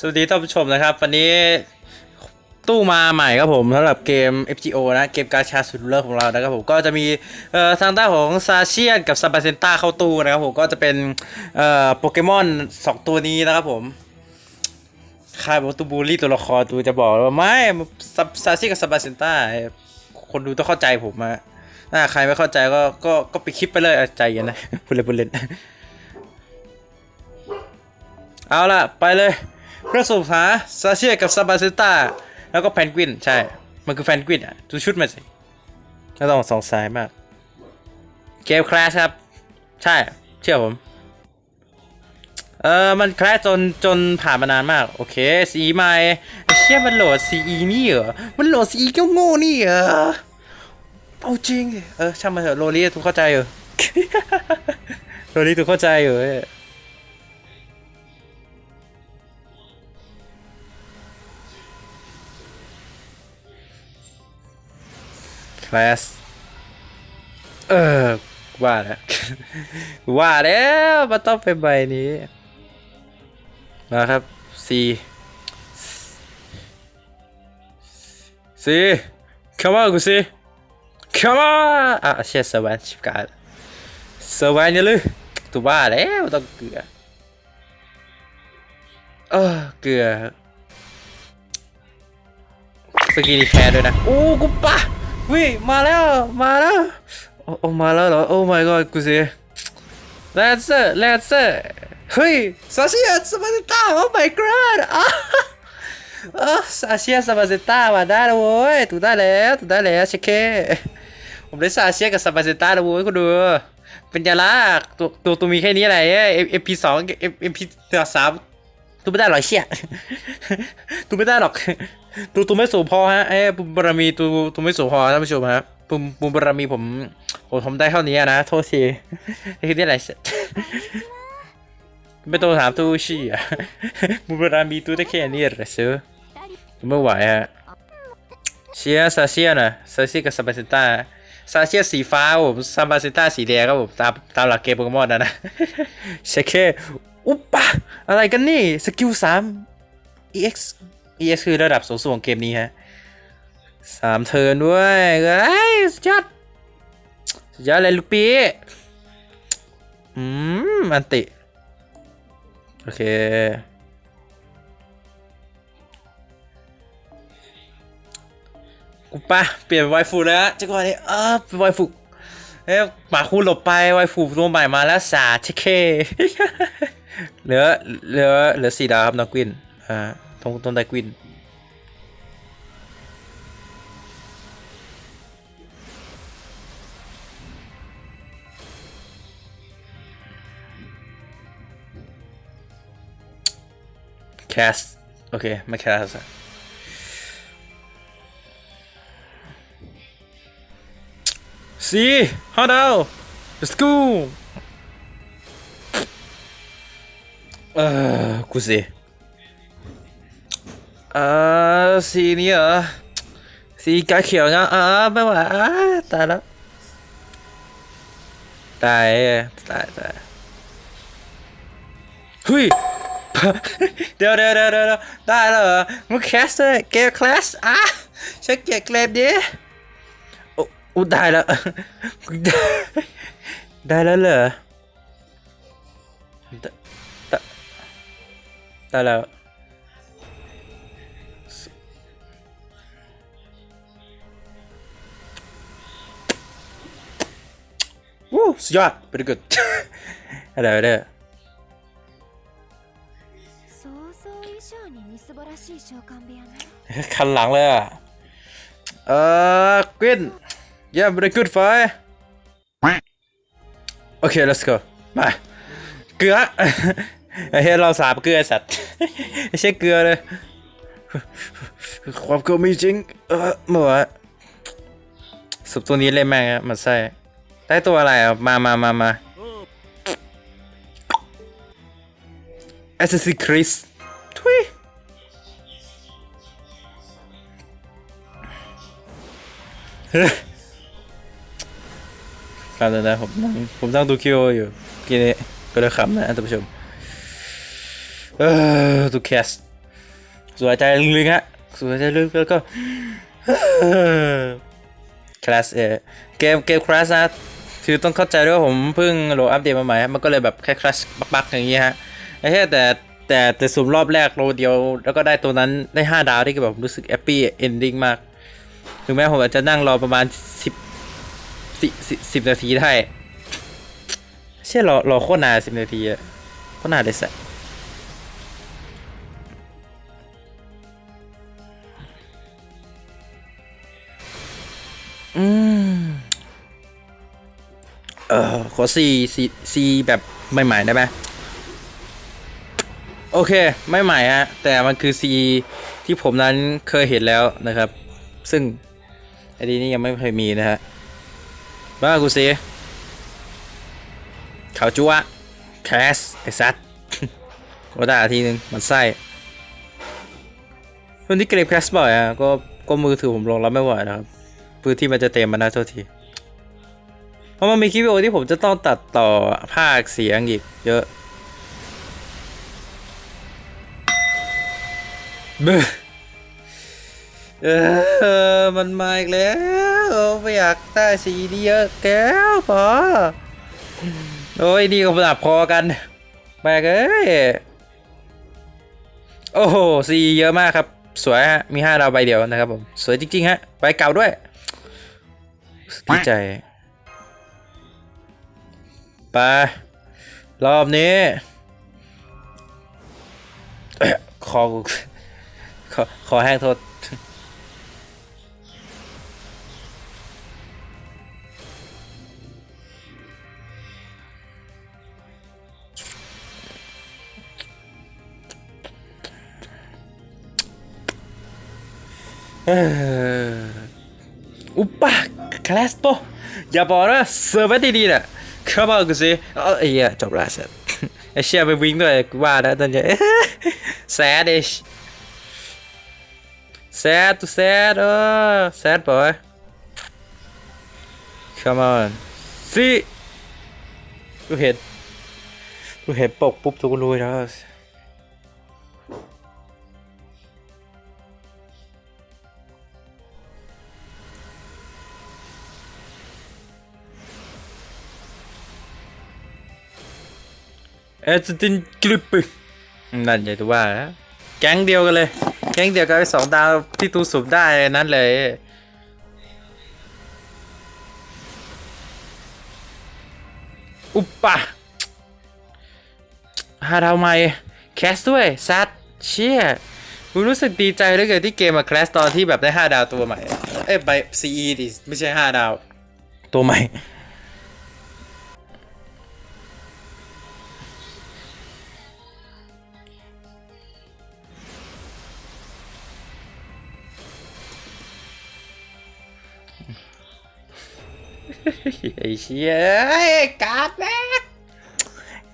สวัสดีท่านผู้ชมนะครับ วันนี้ตู้มาใหม่ครับผมสำหรับเกม FGO นะเกมกาชาสุดเลิศของเรานะครับผมก็จะมีเอ่อทางด้านของซาเชียนกับซาบาเซนต้าเข้าตู้นะครับผมก็จะเป็นเอ่อโปเกมอนสองตัวนี้นะครับผมใครบอกว่าตูบูลี่ตัวละครตูจะบอกว่าไม่ซาซาเชียนกับซาบาเซนต้าคนดูต้องเข้าใจผมอะถ้าใครไม่เข้าใจก็ก็ก็ไปคลิปไปเลยใจเย็นนะพูดเล่นพูดเล่นเอาล่ะไปเลย เพื่อสูบหาซาเชียกับซาบาเซต้าแล้วก็แพนกวิน ใช่ มันคือแพนกวินอะดูชุดมันสิไม่ต้องสองสัยมาก เกมคลาสครับ ใช่ เชื่อผม เออมันคลาสจนจนผ่านมานานมาก โอเคสีใหม่ไอ้เชี่ยมันโหลดซีนี่เหรอ มันโหลดซีเก้าโง่นี่เหรอเอาจริง เออช่างมันเถอะโรลี่ทุกเข้าใจอยู่โรลี่ทุกเข้าใจอยู่ คลาสเออว่าแล้วว่าแล้วมันต้องเป็นใบนี้มาครับ C C come on กูสิ come on อะเชียสวรรค์ชิบกาดสวรรค์เนี่ยเลยตัวบ้าแล้วต้องเกลือเออเกลือสกีนี่แคร์ด้วยนะ โอ้กูปะ วิมาแล้ว มาแล้วโอ้โอ้มาแล้วเหรอ โอ้ my god กูสิ Let's it Let's it เฮ้ยซาเชียสปาเซต้า oh my god อะเอซาเชียสปาเซต้ามาได้แล้วเว้ยถูกได้แล้วถูกได้แล้วเชคเคผมได้ซาเชียกับสปาเซต้าแล้วเว้ยคุณดูเป็นยาลากตัวตัวตัวมีแค่นี้แหละเอ็มเอ็มพีสองเอ็มพีสาม ตัวไม่ได้หรอกเชี่ยตัวไม่ได้หรอกตัวตัวไม่สูงพอฮะไอ้บุญบารมีตัวตัวไม่สูงพอท่านผู้ชมฮะบุญบุญบารมีผมผมผมได้เท่านี้นะโทษทีนี่คือที่อะไรไม่ต้องถามตูชี่อะบุญบารมีตัวได้แค่นี้เหรอเสือไม่ไหวฮะเชียซาเชียนะซาเชียกับซาบาเซต้า ซาเชียสีฟ้าผมซาบาเซต้าสีแดงครับผมตามตามหลักเกมโปเกมอนนะนะเชคเคอุปปะอะไรกันนี่ สกิลสาม EX EX คือระดับสูงสุดของเกมนี้ฮะสามเทิร์นด้วยเอ้ยสุดยอดสุดยอดเลยลูกปีอืม อันติ โอเค กูปะเปลี่ยนเป็นไวฟูแล้วจังหวะนี้เออเป็นไวฟูเอ๊ะหมาคูหลบไปไวฟูตัวใหม่มาแล้วสาเชเคเหลือเหลือเหลือสี่ดาวครับนกวินอ่าตรงตรงไดกวินแคสโอเคไม่แคสอะ สีฮอดเอา let's go เออกูสิเออสีนี้เหรอสีกาเขียวนะอ่าไม่ไหวอ่าตายแล้วตายตายตายเฮ้ยเดี๋ยวเดี๋ยวเดี๋ยวเดี๋ยวได้แล้วเหรอมึงแคสเลยเกมคลาสอะฉันเกลียดเกมดิโอู้ได้แล้ว ได้แล้วเหรอได้แล้ววู้สุดยอด pretty good อะไรอะไรคันหลังเลยอะ เออ กวิน yeah very good fight โอเค let's go มาเกลือไอ้เฮ้ยเราสาบเกลือสัตว์ไม่ใช่เกลือเลยความเกลือมีจริง เออเมื่อวะสุบตัวนี้เล่นแม่งมันใส่ได้ตัวอะไรอะมามามามา Assassin's Creed ทุย ครับนะผมนั่งผมนั่งดูคิวอยู่กี้นี้ก็เลยขำนะท่านผู้ชมเออดูแคสสวยใจลึกๆฮะสวยใจลึกแล้วก็คลาสเอเกมเกมคลาสนะคือต้องเข้าใจด้วยว่าผมเพิ่งโหลดอัปเดตมาใหม่ฮะมันก็เลยแบบแค่คลาสบักๆอย่างงี้ฮะไอ้แค่แต่แต่แต่สุ่มรอบแรกโลเดียว แล้วก็ได้ตัวนั้นได้ 5 ดาวที่แบบรู้สึกแฮปปี้เอนดิ้งมาก ถึงแม้ผมอาจจะนั่งรอประมาณ 10 10 10นาทีได้เช่ยรอรอโคตรนานสิบนาทีอะโคตรนานเลยสัสอืมเออขอซีซีซีแบบใหม่ๆได้ไหมโอเคไม่ใหม่ฮะแต่มันคือซีที่ผมนั้นเคยเห็นแล้วนะครับ ซึ่งไอดีนี้ยังไม่เคยมีนะฮะ บ้ากูซีขาวจัวแคสไอซัดโคตรด่าทีนึงมันไส้คนที่เกรบแคสบ่อยอะก็ก็มือถือผมลงรับไม่ไหวนะครับพื้นที่มันจะเต็มมานะโทษทีเพราะมันมีคลิปวิดีโอที่ผมจะต้องตัดต่อภาคเสียงอีกเยอะเบ้อเออมันมาอีกแล้ว ไม่อยากได้สีนี้เยอะแก้วพอโอ้ยนี่ก็ระดับพอกันแบกเอ้ยโอ้โหสีเยอะมากครับ สวยฮะ มีห้าดาวใบเดียวนะครับผม สวยจริงๆฮะใบเก่าด้วยดีใจไปรอบนี้เอ้ยคอกูขอขอแห้งโทษ อุปะคลาสโปอย่าบอกนะเซิร์ฟไว้ดีๆน่ะเข้ามากูสิเออไอ้เหี้ยจบละเสร็จไอ้เชี่ยไปวิ่งด้วยกูว่าแล้วตอนนี้ sad ish sad to sad เออ sad boy come on สิกูเห็นกูเห็นปกปุ๊บทุกคนรู้แล้ว เอสตินกลิปปนั่นใหญ่ตัวว่าแล้วแก๊งเดียวกันเลย แก๊งเดียวกันไอ้สองดาวที่ตูสุบได้นั่นเลย อุปปะหาดาวใหม่แคสด้วยซัดเชี่ยกูรู้สึกดีใจเหลยเกินที่เกมมาแคสตอนที่แบบได้ 5 ดาวตัวใหม่ เอ้ยไป CE ดิไม่ใช่ 5 ดาว ตัวใหม่ ไอ้เชี่ยเอ้การ์ดแม่ง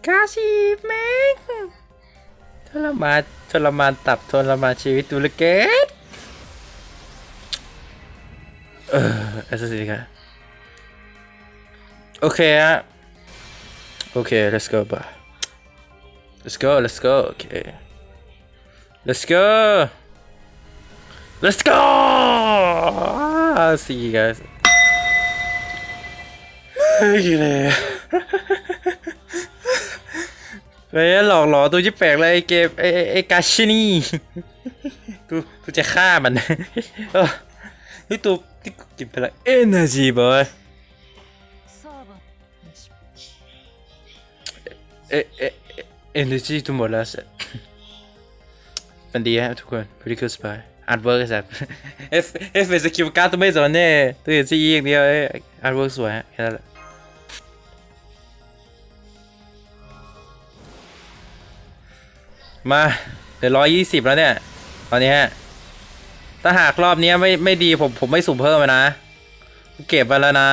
การ์ดชีพแม่งทรมานทรมานตับทรมานชีวิตดูลเกินเออเอสซีครับโอเคฮะโอเค let's go ป่ะ let's go let's go โอเค let's go let's go Ah, see you guys เฮ้ยเลยเฮ้ยหลอกหลอตัวจิแปลกเลยไอ้เกมไอ้ไอ้ไอ้กาชินี่กูกูจะฆ่ามันเออนี่ตัวที่กูกินพลังเอเนอร์จีบอยサーバーเอเอเอเนอร์จีทั้งหมดแล้วสิมันดีฮะทุกคน pretty good spy อาร์ตเวิร์กสัตว์เอฟเอฟเป็นสกิลการ์ดตัวไม่สนแน่ตัวเห็นซีอย่างเดียวอาร์ตเวิร์กสวยฮะแค่นั้นแหละมาเดี๋ยวร้อยยี่สิบแล้วเนี่ย ตอนนี้ฮะ ถ้าหากรอบนี้ไม่ไม่ดีผมผมไม่สุ่มเพิ่มเลยนะ เก็บไปแล้วนะ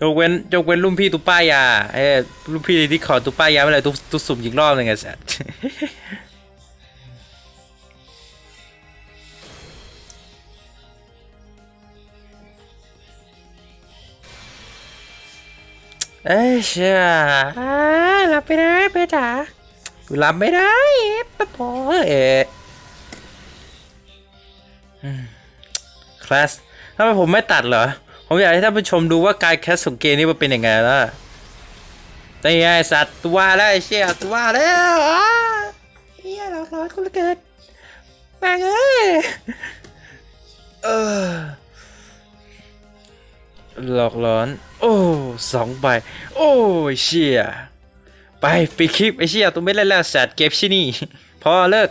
ยกเว้นยกเว้นรุ่นพี่ตุ๊ป้ายาเอ้รุ่นพี่ที่ขอตุป้ายาไม่เลยตุตุสุ่มอีกรอบหนึงไง เอ้ยเชื่ออ่ารับไม่ได้เป้จ๋ากูรับไม่ได้ปะพอเอะคลาสทำไมผมไม่ตัดเหรอ ผมอยากให้ท่านผู้ชมดูว่าการแคสของเกมนี้มันเป็นยังไงล่ะนี่ไงสัตว์ตัวแล้วไอ้เชี่ยตัวแล้วอ้าเฮียเราร้อนกูเหลือเกินแม่งเอ้ยเออ หลอกหลอน โอ้สองใบ โอ้ยเชี่ยไปปิดคลิปไอ้เชี่ยตัวไม่เล่นแล้วสัตว์เก็บชินี่ พอเลิก